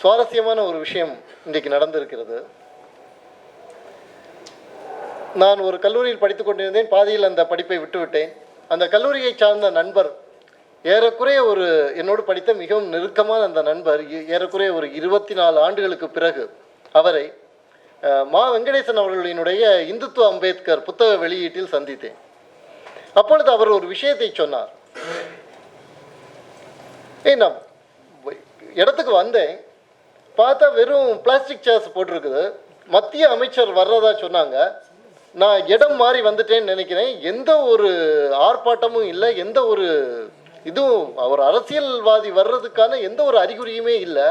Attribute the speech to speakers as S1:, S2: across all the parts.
S1: சுவாரஸ்யமான ஒரு விஷயம் இன்றைக்கு நடந்திருக்கிறது. நான் ஒரு கல்லூரியில் படித்துக் கொண்டிருந்தேன். பாதியில் அந்த படிப்பை விட்டுவிட்டேன். அந்த கல்லூரியை சார்ந்த நண்பர் ஏறக்குறைய ஒரு என்னோடு படித்த மிகவும் நெருக்கமான அந்த நண்பர் ஏறக்குறைய ஒரு இருபத்தி நாலு ஆண்டுகளுக்கு பிறகு அவரை மா வெங்கடேசன் அவர்களினுடைய இந்துத்துவ அம்பேத்கர் புத்தக வெளியீட்டில் சந்தித்தேன். அப்பொழுது அவர் ஒரு விஷயத்தை சொன்னார். ஏய் நான் இடத்துக்கு வந்தேன். பார்த்தா வெறும் பிளாஸ்டிக் சேர்ஸ் போட்டிருக்குது. மத்திய அமைச்சர் வர்றதா சொன்னாங்க. நான் இடம் மாறி வந்துட்டேன்னு நினைக்கிறேன். எந்த ஒரு ஆர்ப்பாட்டமும் இல்லை. எந்த ஒரு இதுவும் அவர் அரசியல்வாதி வர்றதுக்கான எந்த ஒரு அறிகுறியுமே இல்லை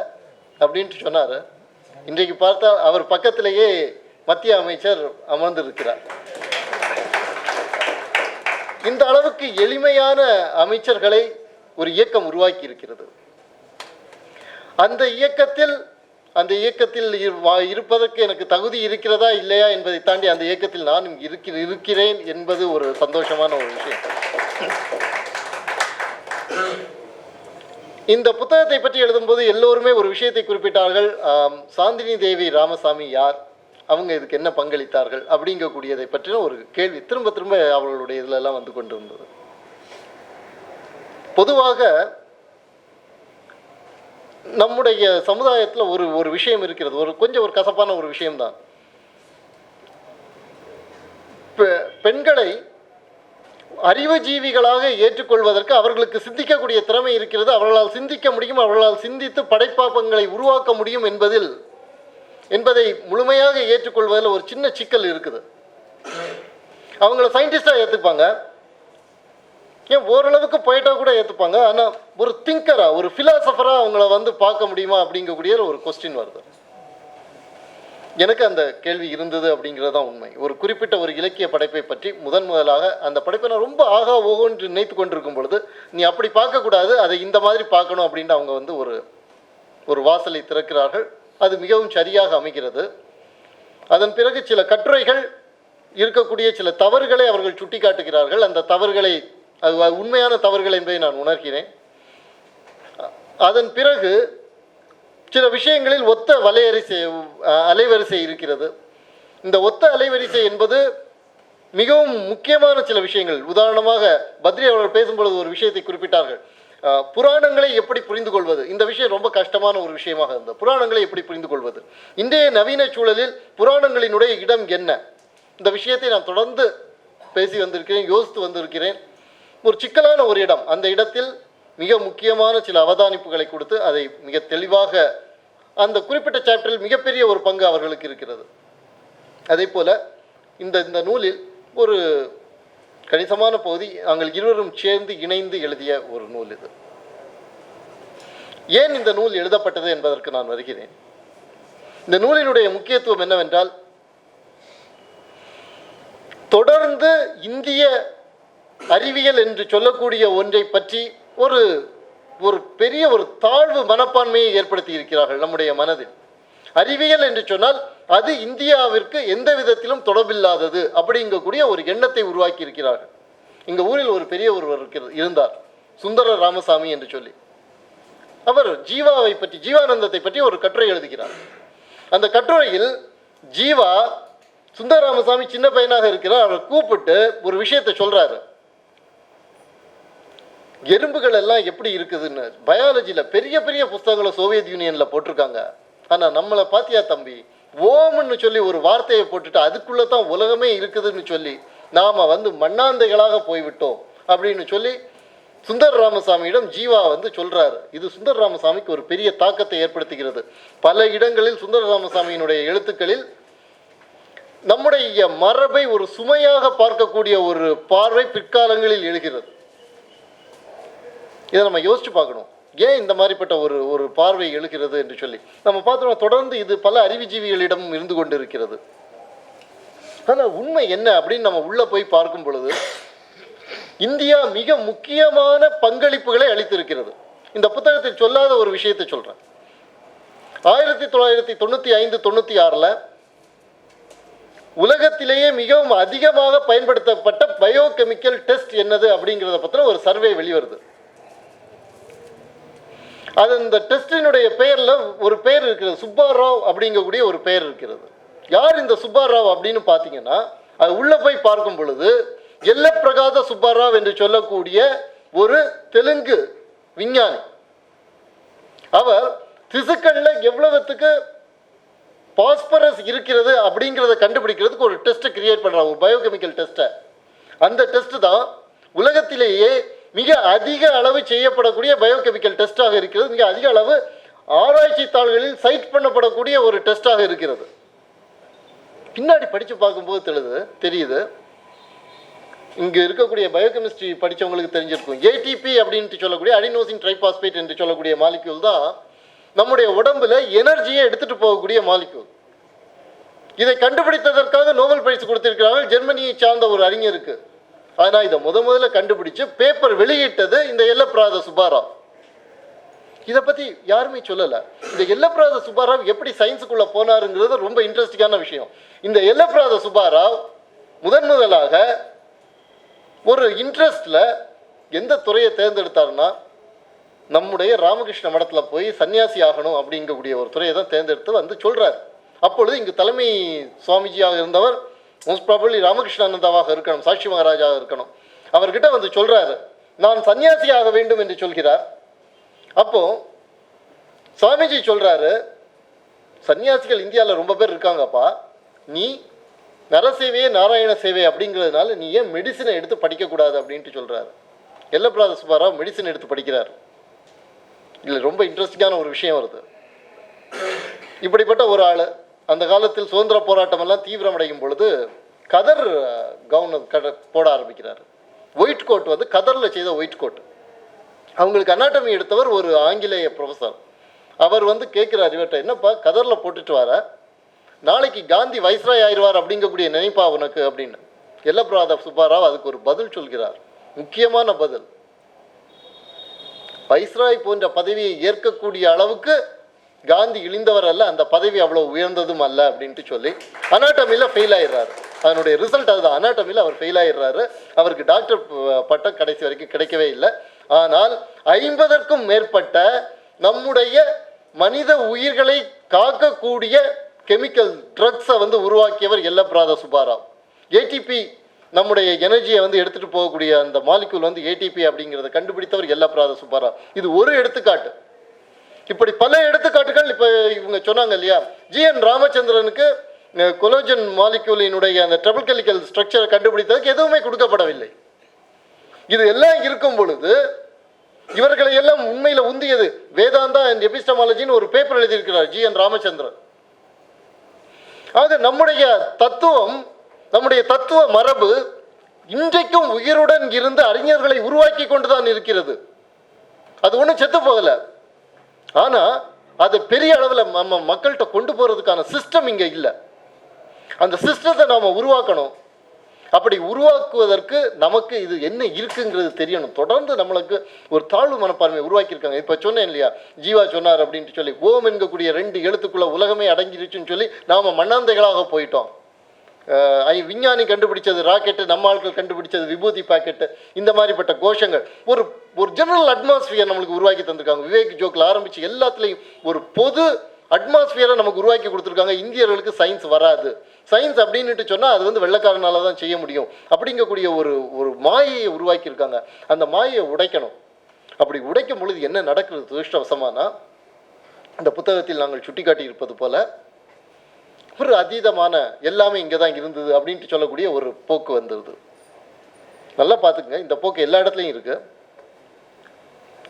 S1: அப்படின்ட்டு சொன்னார். இன்றைக்கு பார்த்தா அவர் பக்கத்திலேயே மத்திய அமைச்சர் அமர்ந்திருக்கிறார். இந்த அளவுக்கு எளிமையான அமைச்சர்களை ஒரு இயக்கம் உருவாக்கி இருக்கிறது. அந்த இயக்கத்தில் அந்த இயக்கத்தில் இரு- வா- இருப்பதற்கு எனக்கு தகுதி இருக்கிறதா இல்லையா என்பதை தாண்டி அந்த இயக்கத்தில் நான் இருக்கிற இருக்கிறேன் என்பது ஒரு சந்தோஷமான ஒரு விஷயம். இந்த புத்தகத்தை பற்றி எழுதும்போது எல்லோருமே ஒரு விஷயத்தை குறிப்பிட்டார்கள். சாந்தினி தேவி ராமசாமி யார்? அவங்க இதுக்கு என்ன பங்களித்தார்கள்? அப்படிங்கக்கூடியதை பற்றின ஒரு கேள்வி திரும்ப திரும்ப அவர்களுடைய இதிலெல்லாம் வந்து கொண்டிருந்தது. பொதுவாக நம்முடைய சமுதாயத்தில் ஒரு ஒரு விஷயம் இருக்கிறது. ஒரு கொஞ்சம் ஒரு கசப்பான ஒரு விஷயம்தான். பெ- பெண்களை அறிவுஜீவிகளாக ஏற்றுக்கொள்வதற்கு அவர்களுக்கு சிந்திக்கக்கூடிய திறமை இருக்கிறது. அவர்களால் சிந்திக்க முடியும். அவர்களால் சிந்தித்து படைப்பாப்பங்களை உருவாக்க முடியும் என்பதில் என்பதை முழுமையாக ஏற்றுக்கொள்வதில் ஒரு சின்ன சிக்கல் இருக்குது. அவங்கள சயின்டிஸ்டாக ஏற்றுப்பாங்க ஏன் ஓரளவுக்கு போயிட்டா கூட ஏற்றுப்பாங்க ஆனால் ஒரு திங்கராக ஒரு ஃபிலாசபராக அவங்கள வந்து பார்க்க முடியுமா அப்படிங்கக்கூடிய ஒரு கொஸ்டின் வருது. எனக்கு அந்த கேள்வி இருந்தது அப்படிங்கிறது தான் உண்மை. ஒரு குறிப்பிட்ட ஒரு இலக்கிய படைப்பை பற்றி முதன் முதலாக அந்த படைப்பை நான் ரொம்ப ஆகா ஓகோன்று நினைத்து கொண்டிருக்கும் பொழுது நீ அப்படி பார்க்கக்கூடாது அதை இந்த மாதிரி பார்க்கணும் அப்படின்ட்டு அவங்க வந்து ஒரு ஒரு வாசலை திறக்கிறார்கள். அது மிகவும் சரியாக அமைகிறது. அதன் பிறகு சில கட்டுரைகள் இருக்கக்கூடிய சில தவறுகளை அவர்கள் சுட்டிக்காட்டுகிறார்கள். அந்த தவறுகளை அது உண்மையான தவறுகள் என்பதை நான் உணர்கிறேன். அதன் பிறகு சில விஷயங்களில் ஒத்த வலையரிசை அலைவரிசை இருக்கிறது. இந்த ஒத்த அலைவரிசை என்பது மிகவும் முக்கியமான சில விஷயங்கள். உதாரணமாக பத்ரி அவர்கள் பேசும்பொழுது ஒரு விஷயத்தை குறிப்பிட்டார்கள். புராணங்களை எப்படி புரிந்து கொள்வது இந்த விஷயம் ரொம்ப கஷ்டமான ஒரு விஷயமாக இருந்தது. புராணங்களை எப்படி புரிந்து கொள்வது இன்றைய நவீன சூழலில் புராணங்களினுடைய இடம் என்ன? இந்த விஷயத்தை நான் தொடர்ந்து பேசி வந்திருக்கிறேன் யோசித்து வந்திருக்கிறேன். ஒரு சிக்கலான ஒரு இடம். அந்த இடத்தில் மிக முக்கியமான சில அவதானிப்புகளை கொடுத்து அதை மிக தெளிவாக அந்த குறிப்பிட்ட சாப்டரில் மிகப்பெரிய ஒரு பங்கு அவர்களுக்கு இருக்கிறது. அதே போல் இந்த இந்த நூலில் ஒரு கணிசமான பகுதி நாங்கள் இருவரும் சேர்ந்து இணைந்து எழுதிய ஒரு நூல் இது. ஏன் இந்த நூல் எழுதப்பட்டது என்பதற்கு நான் வருகிறேன். இந்த நூலினுடைய முக்கியத்துவம் என்னவென்றால் தொடர்ந்து இந்திய அறிவியல் என்று சொல்லக்கூடிய ஒன்றை பற்றி ஒரு ஒரு பெரிய ஒரு தாழ்வு மனப்பான்மையை ஏற்படுத்தி இருக்கிறார்கள் நம்முடைய மனதில். அறிவியல் என்று சொன்னால் அது இந்தியாவிற்கு எந்த விதத்திலும் தொடர்பில்லாதது அப்படிங்கக்கூடிய ஒரு எண்ணத்தை உருவாக்கி இருக்கிறார்கள். எங்கள் ஊரில் ஒரு பெரிய ஒருவர் இருக்கிறது இருந்தார். சுந்தர ராமசாமி என்று சொல்லி. அவர் ஜீவாவை பற்றி ஜீவானந்தத்தை பற்றி ஒரு கட்டுரை எழுதுகிறார். அந்த கட்டுரையில் ஜீவா சுந்தர ராமசாமி சின்ன பையனாக இருக்கிறார் அவரை கூப்பிட்டு ஒரு விஷயத்தை சொல்றாரு. எறும்புகள் எல்லாம் எப்படி இருக்குதுன்னு பயாலஜியில் பெரிய பெரிய புஸ்தகங்களை சோவியத் யூனியனில் போட்டிருக்காங்க. ஆனால் நம்மளை பாத்தியா தம்பி? ஓம்னு சொல்லி ஒரு வார்த்தையை போட்டுட்டு அதுக்குள்ளே தான் உலகமே இருக்குதுன்னு சொல்லி நாம் வந்து மண்ணாந்தைகளாக போய்விட்டோம் அப்படின்னு சொல்லி சுந்தர் ராமசாமியிடம் ஜீவா வந்து சொல்றாரு. இது சுந்தர் ராமசாமிக்கு ஒரு பெரிய தாக்கத்தை ஏற்படுத்துகிறது. பல இடங்களில் சுந்தர ராமசாமியினுடைய எழுத்துக்களில் நம்முடைய மரபை ஒரு சுமையாக பார்க்கக்கூடிய ஒரு பார்வை பிற்காலங்களில் எழுகிறது. இதை நம்ம யோசிச்சு பார்க்கணும். ஏன் இந்த மாதிரிப்பட்ட ஒரு ஒரு பார்வை எழுகிறது என்று சொல்லி. நம்ம பார்த்தோம் தொடர்ந்து இது பல அறிவுஜீவிகளிடம் இருந்து கொண்டு இருக்கிறது ஆனால் உண்மை என்ன அப்படின்னு நம்ம உள்ள போய் பார்க்கும் பொழுது இந்தியா மிக முக்கியமான பங்களிப்புகளை அளித்திருக்கிறது. இந்த புத்தகத்தில் சொல்லாத ஒரு விஷயத்தை சொல்றேன். ஆயிரத்தி தொள்ளாயிரத்தி தொண்ணூற்றி ஐந்து தொண்ணூற்றி ஆறில் உலகத்திலேயே மிகவும் அதிகமாக பயன்படுத்தப்பட்ட பயோகெமிக்கல் டெஸ்ட் என்னது அப்படிங்கிறத பற்றின ஒரு சர்வே வெளிவருது. அது இந்த டெஸ்டினுடைய பெயரில் ஒரு பெயர் இருக்கிறது. சுப்பாராவ் அப்படிங்கக்கூடிய ஒரு பெயர் இருக்கிறது. யார் இந்த சுப்பாராவ் அப்படின்னு பார்த்தீங்கன்னா அது உள்ளே போய் பார்க்கும் பொழுது எல்லப்பிரகாத சுப்பாராவ் என்று சொல்லக்கூடிய ஒரு தெலுங்கு விஞ்ஞானி. அவர் திசுக்கள்ல எவ்வளவுத்துக்கு பாஸ்பரஸ் இருக்கிறது அப்படிங்கிறத கண்டுபிடிக்கிறதுக்கு ஒரு டெஸ்ட்டை கிரியேட் பண்ணுறாங்க ஒரு பயோகெமிக்கல் டெஸ்ட்டை அந்த டெஸ்ட் தான் உலகத்திலேயே மிக அதிக அளவு செய்யப்படக்கூடிய பயோகெமிக்கல் டெஸ்ட்டாக இருக்கிறது. மிக அதிக அளவு ஆராய்ச்சி தாள்களில் சைட் பண்ணப்படக்கூடிய ஒரு டெஸ்ட்டாக இருக்கிறது. பின்னாடி படித்து பார்க்கும்போது தெளிது தெரியுது. இங்கே இருக்கக்கூடிய பயோகெமிஸ்ட்ரி படித்தவங்களுக்கு தெரிஞ்சிருக்கும். ஏடிபி அப்படின்ட்டு சொல்லக்கூடிய அடினோசின் ட்ரைபாஸ்பேட் என்று சொல்லக்கூடிய மாலிக்யூல் தான் நம்முடைய உடம்புல எனர்ஜியை எடுத்துகிட்டு போகக்கூடிய மாலிக்யூல் இதை கண்டுபிடித்ததற்காக நோபல் பரிசு கொடுத்திருக்கிறார்கள். ஜெர்மனியை சார்ந்த ஒரு அறிஞருக்கு ஆனால் இதை முத முதல்ல கண்டுபிடிச்சு பேப்பர் வெளியிட்டது இந்த எல்லப்பிராத சுப்பாராவ். இதை பற்றி யாருமே சொல்லலை. இந்த எல்லப்பிராத சுப்பாராவ் எப்படி சயின்ஸுக்குள்ளே போனாருங்கிறது ரொம்ப இன்ட்ரெஸ்டிங்கான விஷயம். இந்த எல்லப்பிராத சுப்பாராவ் முதன் முதலாக ஒரு இன்ட்ரெஸ்டில் எந்த துறையை தேர்ந்தெடுத்தாருன்னா நம்முடைய ராமகிருஷ்ண மடத்தில் போய் சன்னியாசி ஆகணும் அப்படிங்கக்கூடிய ஒரு துறையை தான் தேர்ந்தெடுத்து வந்து சொல்கிறார் அப்பொழுது இங்கு தலைமை சுவாமிஜியாக இருந்தவர் மோஸ்ட் ப்ராபப்ளி ராமகிருஷ்ணானந்தாவாக இருக்கணும் சாட்சி மகாராஜாக இருக்கணும். அவர்கிட்ட வந்து சொல்கிறாரு நான் சன்னியாசியாக வேண்டும் என்று சொல்கிறார். அப்போ சுவாமிஜி சொல்கிறாரு சன்னியாசிகள் இந்தியாவில் ரொம்ப பேர் இருக்காங்கப்பா. நீ நரசேவையே நாராயண சேவை அப்படிங்கிறதுனால நீ ஏன் மெடிசினை எடுத்து படிக்கக்கூடாது? அப்படின்ட்டு சொல்கிறாரு எல்லப்பிராத சுப்பாராவ் மெடிசன் எடுத்து படிக்கிறார். இதில் ரொம்ப இன்ட்ரெஸ்டிங்கான ஒரு விஷயம் வருது. இப்படிப்பட்ட ஒரு ஆள் அந்த காலத்தில் சுதந்திர போராட்டம் எல்லாம் தீவிரமடையும் பொழுது கதர் கவுன் கட போட ஆரம்பிக்கிறார். ஒயிட் கோட் வந்து கதரில் செய்த ஒயிட் கோட் அவங்களுக்கு அனாட்டமி எடுத்தவர் ஒரு ஆங்கிலேய ப்ரொஃபஸர் அவர் வந்து கேட்குறார் இவர்கிட்ட என்னப்பா கதரில் போட்டுட்டு வர நாளைக்கு காந்தி வைஸ்ராய் ஆயிடுவார் அப்படிங்கக்கூடிய நினைப்பா உனக்கு? அப்படின்னு. எல்லப்பிராத சுப்பாராவ் அதுக்கு ஒரு பதில் சொல்கிறார். முக்கியமான பதில். வைஸ்ராய் போன்ற பதவியை ஏற்கக்கூடிய அளவுக்கு காந்தி இழிந்தவர் அல்ல அந்த பதவி அவ்வளோ உயர்ந்ததும் அல்ல அப்படின்ட்டு சொல்லி அனாட்டமியில் ஃபெயில் ஆயிடுறாரு. அதனுடைய ரிசல்ட் அதுதான். அனாட்டமியில் அவர் ஃபெயில் ஆயிடுறாரு. அவருக்கு டாக்டர் பட்டம் கடைசி வரைக்கும் கிடைக்கவே இல்லை. ஆனால் ஐம்பதற்கும் மேற்பட்ட நம்முடைய மனித உயிர்களை காக்கக்கூடிய கெமிக்கல் ட்ரக்ஸை வந்து உருவாக்கியவர் எல்லப்பிராத சுப்பாராவ் ஏடிபி நம்முடைய எனர்ஜியை வந்து எடுத்துகிட்டு போகக்கூடிய அந்த மாலிக்யூல் வந்து ஏடிபி அப்படிங்கிறத கண்டுபிடித்தவர் எல்லப்பிராத சுப்பாராவ் இது ஒரு எடுத்துக்காட்டு. இப்படி பல எடுத்துக்காட்டுகள் இப்போ இவங்க சொன்னாங்க இல்லையா? ஜி என் ராமச்சந்திரனுக்கு கொலோஜன் மாலிக்யூலினுடைய அந்த ட்ரபிள் கெமிக்கல் ஸ்ட்ரக்சரை கண்டுபிடித்ததுக்கு எதுவுமே கொடுக்கப்படவில்லை. இது எல்லாம் இருக்கும் பொழுது இவர்களை எல்லாம் உண்மையில் உந்தியது வேதாந்தா அண்ட் எபிஸ்டமாலஜின்னு ஒரு பேப்பர் எழுதியிருக்கிறார் ஜி என் ராமச்சந்திரன். ஆக நம்முடைய தத்துவம் நம்முடைய தத்துவ மரபு இன்றைக்கும் உயிருடன் இருந்து அறிஞர்களை உருவாக்கி கொண்டுதான் இருக்கிறது. அது ஒன்றும் செத்து போகலை. ஆனால் அதை பெரிய அளவில் நம்ம மக்கள்கிட்ட கொண்டு போகிறதுக்கான சிஸ்டம் இங்கே இல்லை. அந்த சிஸ்டத்தை நாம் உருவாக்கணும். அப்படி உருவாக்குவதற்கு நமக்கு இது என்ன இருக்குங்கிறது தெரியணும். தொடர்ந்து நம்மளுக்கு ஒரு தாழ்வு மனப்பான்மை உருவாக்கியிருக்காங்க. இப்போ சொன்னேன் இல்லையா? ஜீவா சொன்னார் அப்படின்ட்டு சொல்லி ஓம் என்கக்கூடிய ரெண்டு எழுத்துக்குள்ள உலகமே அடங்கிருச்சுன்னு சொல்லி நாம் மண்ணாந்தைகளாக போயிட்டோம். ஐ விஞ்ஞானி கண்டுபிடிச்சது ராக்கெட்டு நம்ம ஆட்கள் கண்டுபிடிச்சது விபூதி பாக்கெட்டு இந்த மாதிரிப்பட்ட கோஷங்கள். ஒரு ஒரு ஜெனரல் அட்மாஸ்பியர் நம்மளுக்கு உருவாக்கி தந்திருக்காங்க. விவேக் ஜோக்கில் ஆரம்பித்து எல்லாத்துலேயும் ஒரு பொது அட்மாஸ்பியரை நமக்கு உருவாக்கி கொடுத்துருக்காங்க. இந்தியர்களுக்கு சயின்ஸ் வராது. சயின்ஸ் அப்படின்னுட்டு சொன்னால் அது வந்து வெள்ளக்காரனால தான் செய்ய முடியும். அப்படிங்கக்கூடிய ஒரு ஒரு மாயையை உருவாக்கியிருக்காங்க. அந்த மாயையை உடைக்கணும். அப்படி உடைக்கும் பொழுது என்ன நடக்கிறது துரிஷ்டவசமானா அந்த புத்தகத்தில் நாங்கள் சுட்டிக்காட்டி இருப்பது போல ஒரு அதீதமான எல்லாமே இங்கே தான் இருந்தது அப்படின்ட்டு சொல்லக்கூடிய ஒரு போக்கு வந்துடுது நல்லா பார்த்துக்குங்க. இந்த போக்கு எல்லா இடத்துலையும் இருக்கு.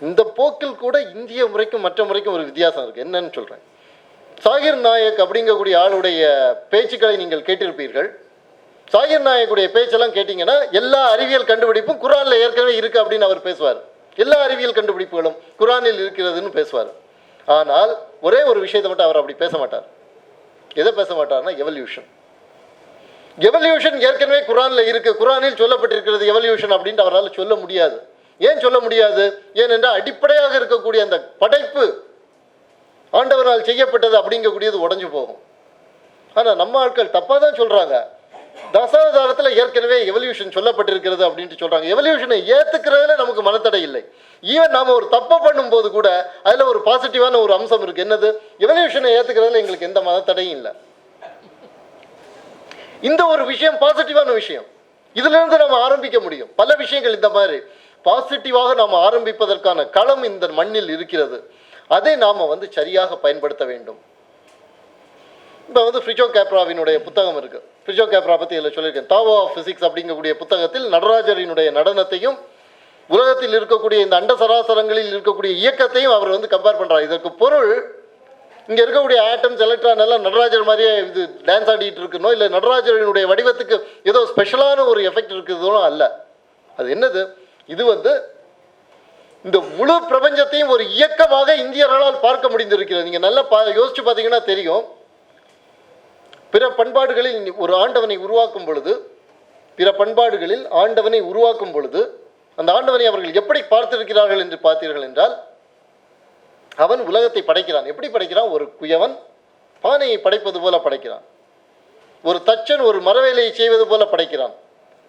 S1: இந்த போக்கில் கூட இந்திய முறைக்கும் மற்ற முறைக்கும் ஒரு வித்தியாசம் இருக்கு. என்னன்னு சொல்றேன். சாகிர் நாயக் அப்படிங்கக்கூடிய ஆளுடைய பேச்சுக்களை நீங்கள் கேட்டிருப்பீர்கள். சாகிர் நாயக்குடைய பேச்செல்லாம் கேட்டிங்கன்னா எல்லா அறிவியல் கண்டுபிடிப்பும் குரானில் ஏற்கனவே இருக்கு அப்படின்னு அவர் பேசுவார். எல்லா அறிவியல் கண்டுபிடிப்புகளும் குரானில் இருக்கிறதுன்னு பேசுவார். ஆனால் ஒரே ஒரு விஷயத்தை மட்டும் அவர் அப்படி பேச மாட்டார். எதை பேச மாட்டார்னா எவல்யூஷன் எவல்யூஷன் ஏற்கனவே குரானில் இருக்கு. குரானில் சொல்லப்பட்டிருக்கிறது எவல்யூஷன் அப்படின்ட்டு அவரால் சொல்ல முடியாது. ஏன் சொல்ல முடியாது? ஏனென்றால் அடிப்படையாக இருக்கக்கூடிய அந்த படைப்பு ஆண்டவரால் செய்யப்பட்டது அப்படிங்கக்கூடியது உடஞ்சு போகும். ஆனால் நம்ம ஆட்கள் தப்பாக தான் சொல்கிறாங்க தசாவதாரத்தில் ஏற்கனவே எவல்யூஷன் சொல்லப்பட்டிருக்கிறது அப்படின்ட்டு சொல்றாங்க. எவல்யூஷனை ஏற்றுக்கிறதுல நமக்கு மனத்தடை இல்லை. ஈவன் நாம ஒரு தப்பை பண்ணும்போது கூட அதுல ஒரு பாசிட்டிவான ஒரு அம்சம் இருக்கு. என்னது? எவல்யூஷனை ஏற்றுக்கிறதுல எங்களுக்கு எந்த மனத்தடையும் இல்லை. இந்த ஒரு விஷயம் பாசிட்டிவான விஷயம். இதுல இருந்து நம்ம ஆரம்பிக்க முடியும். பல விஷயங்கள் இந்த மாதிரி. பாசிட்டிவாக நாம் ஆரம்பிப்பதற்கான களம் இந்த மண்ணில் இருக்கிறது. அதை நாம வந்து சரியாக பயன்படுத்த வேண்டும். இப்போ வந்து ஃப்ரிஜோ கேப்ராவினுடைய புத்தகம் இருக்கு. ஃப்ரிஜோ கேப்ரா பற்றி இதில் சொல்லியிருக்கேன். தாவோ ஆஃப் ஃபிசிக்ஸ் அப்படிங்கக்கூடிய புத்தகத்தில் நடராஜரினுடைய நடனத்தையும் உலகத்தில் இருக்கக்கூடிய இந்த அண்ட சராசரங்களில் இருக்கக்கூடிய இயக்கத்தையும் அவர் வந்து கம்பேர் பண்ணுறார் இதற்கு பொருள் இங்கே இருக்கக்கூடிய ஆட்டம்ஸ் எலக்ட்ரான் எல்லாம் நடராஜர் மாதிரியே இது டான்ஸ் ஆடிட்டு இருக்கணும் இல்லை நடராஜரினுடைய வடிவத்துக்கு ஏதோ ஸ்பெஷலான ஒரு எஃபெக்ட் இருக்குதுன்னு அல்ல. அது என்னது? இது வந்து இந்த முழு பிரபஞ்சத்தையும் ஒரு இயக்கமாக இந்தியர்களால் பார்க்க முடிந்திருக்கிறது. நீங்கள் நல்லா பா யோசிச்சு பார்த்தீங்கன்னா தெரியும். பிற பண்பாடுகளில் ஒரு ஆண்டவனை உருவாக்கும் பொழுது பிற பண்பாடுகளில் ஆண்டவனை உருவாக்கும் பொழுது அந்த ஆண்டவனை அவர்கள் எப்படி பார்த்திருக்கிறார்கள் என்று பார்த்தீர்கள் என்றால் அவன் உலகத்தை படைக்கிறான். எப்படி படைக்கிறான்? ஒரு குயவன் பானையை படைப்பது போல படைக்கிறான். ஒரு தச்சன் ஒரு மரவேலையை செய்வது போல படைக்கிறான்.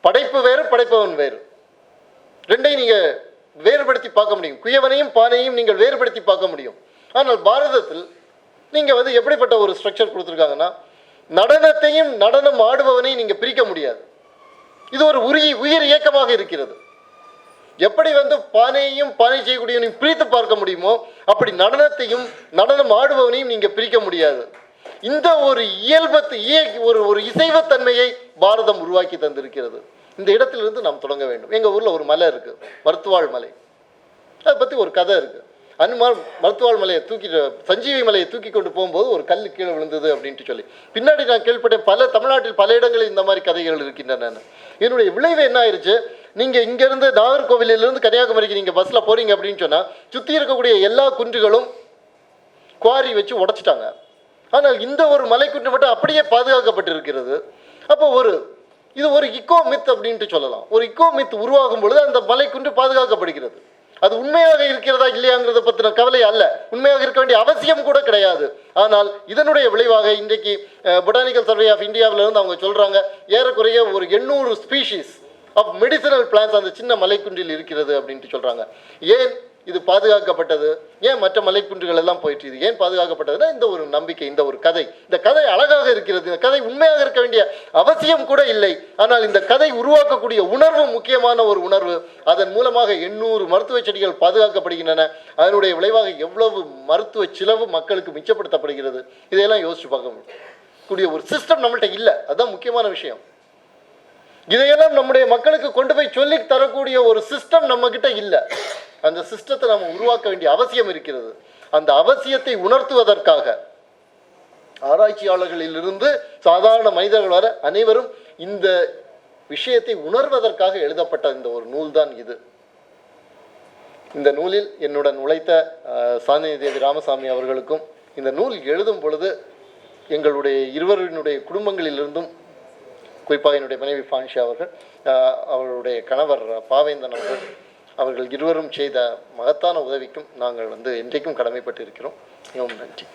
S1: படைப்பு வேறு படைப்பவன் வேறு. ரெண்டையும் நீங்கள் வேறுபடுத்தி பார்க்க முடியும். குயவனையும் பானையும் நீங்கள் வேறுபடுத்தி பார்க்க முடியும். ஆனால் பாரதத்தில் நீங்கள் வந்து எப்படிப்பட்ட ஒரு ஸ்ட்ரக்சர் கொடுத்துருக்காங்கன்னா நடனத்தையும் நடனம் ஆடுபவனையும் நீங்க பிரிக்க முடியாது. இது ஒரு உரிய உயிர் இயக்கமாக இருக்கிறது. எப்படி வந்து பானையையும் பானை செய்யக்கூடியவனையும் பிரித்து பார்க்க முடியுமோ அப்படி நடனத்தையும் நடனம் ஆடுபவனையும் நீங்க பிரிக்க முடியாது. இந்த ஒரு இயல்பத்து இய ஒரு ஒரு இசைவத்தன்மையை பாரதம் உருவாக்கி தந்திருக்கிறது. இந்த இடத்திலிருந்து நாம் தொடங்க வேண்டும். எங்க ஊர்ல ஒரு மலை இருக்கு. மருத்துவாள் மலை. அதை பத்தி ஒரு கதை இருக்கு. அனுமார் மருத்துவாள் மலையை தூக்கிட்டு சஞ்சீவி மலையை தூக்கி கொண்டு போகும்போது ஒரு கல் கீழே விழுந்தது அப்படின்ட்டு சொல்லி. பின்னாடி நான் கேள்விப்பட்டேன் பல தமிழ்நாட்டில் பல இடங்களில் இந்த மாதிரி கதைகள் இருக்கின்றன. இதனுடைய விளைவு என்ன ஆயிருச்சு? நீங்கள் இங்கேருந்து நாகர்கோவிலிருந்து கன்னியாகுமரிக்கு நீங்கள் பஸ்ஸில் போகிறீங்க அப்படின்னு சொன்னால் சுற்றி இருக்கக்கூடிய எல்லா குன்றுகளும் குவாரி வச்சு உடைச்சிட்டாங்க. ஆனால் இந்த ஒரு மலைக்குன்று மட்டும் அப்படியே பாதுகாக்கப்பட்டிருக்கிறது. அப்போ ஒரு இது ஒரு இக்கோ மித் அப்படின்ட்டு சொல்லலாம். ஒரு இக்கோ மித் உருவாகும் பொழுது அந்த மலைக்குன்று பாதுகாக்கப்படுகிறது. அது உண்மையாக இருக்கிறதா இல்லையாங்கிறத பற்றின கவலை அல்ல. உண்மையாக இருக்க வேண்டிய அவசியம் கூட கிடையாது. ஆனால் இதனுடைய விளைவாக இன்றைக்கு பொட்டானிக்கல் சர்வே ஆஃப் இந்தியாவிலிருந்து அவங்க சொல்கிறாங்க ஏறக்குறைய ஒரு எண்ணூறு ஸ்பீஷீஸ் ஆஃப் மெடிசனல் பிளான்ஸ் அந்த சின்ன மலைக்குன்றில் இருக்கிறது அப்படின்ட்டு சொல்கிறாங்க ஏன் இது பாதுகாக்கப்பட்டது. ஏன் மற்ற மலைக்குன்றுகள் எல்லாம் போயிட்டு இது ஏன் பாதுகாக்கப்பட்டதுன்னா இந்த ஒரு நம்பிக்கை இந்த ஒரு கதை. இந்த கதை அழகாக இருக்கிறது. இந்த கதை உண்மையாக இருக்க வேண்டிய அவசியம் கூட இல்லை. ஆனால் இந்த கதை உருவாக்கக்கூடிய உணர்வு முக்கியமான ஒரு உணர்வு அதன் மூலமாக எண்ணூறு மருத்துவ செடிகள் பாதுகாக்கப்படுகின்றன. அதனுடைய விளைவாக எவ்வளவு மருத்துவ செலவு மக்களுக்கு மிச்சப்படுத்தப்படுகிறது? இதையெல்லாம் யோசிச்சு பார்க்க முடியும். கூடிய ஒரு சிஸ்டம் நம்மள்கிட்ட இல்லை. அதுதான் முக்கியமான விஷயம். இதையெல்லாம் நம்முடைய மக்களுக்கு கொண்டு போய் சொல்லி தரக்கூடிய ஒரு சிஸ்டம் நம்ம கிட்ட இல்லை. அந்த சிஸ்டத்தை நம்ம உருவாக்க வேண்டிய அவசியம் இருக்கிறது. அந்த அவசியத்தை உணர்த்துவதற்காக ஆராய்ச்சியாளர்களிலிருந்து சாதாரண மனிதர்கள் வர அனைவரும் இந்த விஷயத்தை உணர்வதற்காக எழுதப்பட்ட இந்த ஒரு நூல்தான் இது. இந்த நூலில் என்னுடன் உழைத்த சாந்தினி தேவி ராமசாமி அவர்களுக்கும் இந்த நூல் எழுதும் பொழுது எங்களுடைய இருவரினுடைய குடும்பங்களிலிருந்தும் குறிப்பாக என்னுடைய மனைவி ஃபான்ஷா அவர்கள் அவருடைய கணவர் பாவேந்தன் அவர்கள் அவர்கள் இருவரும் செய்த மகத்தான உதவிக்கும் நாங்கள் வந்து என்றைக்கும் கடமைப்பட்டு இருக்கிறோம் மிகவும் நன்றி.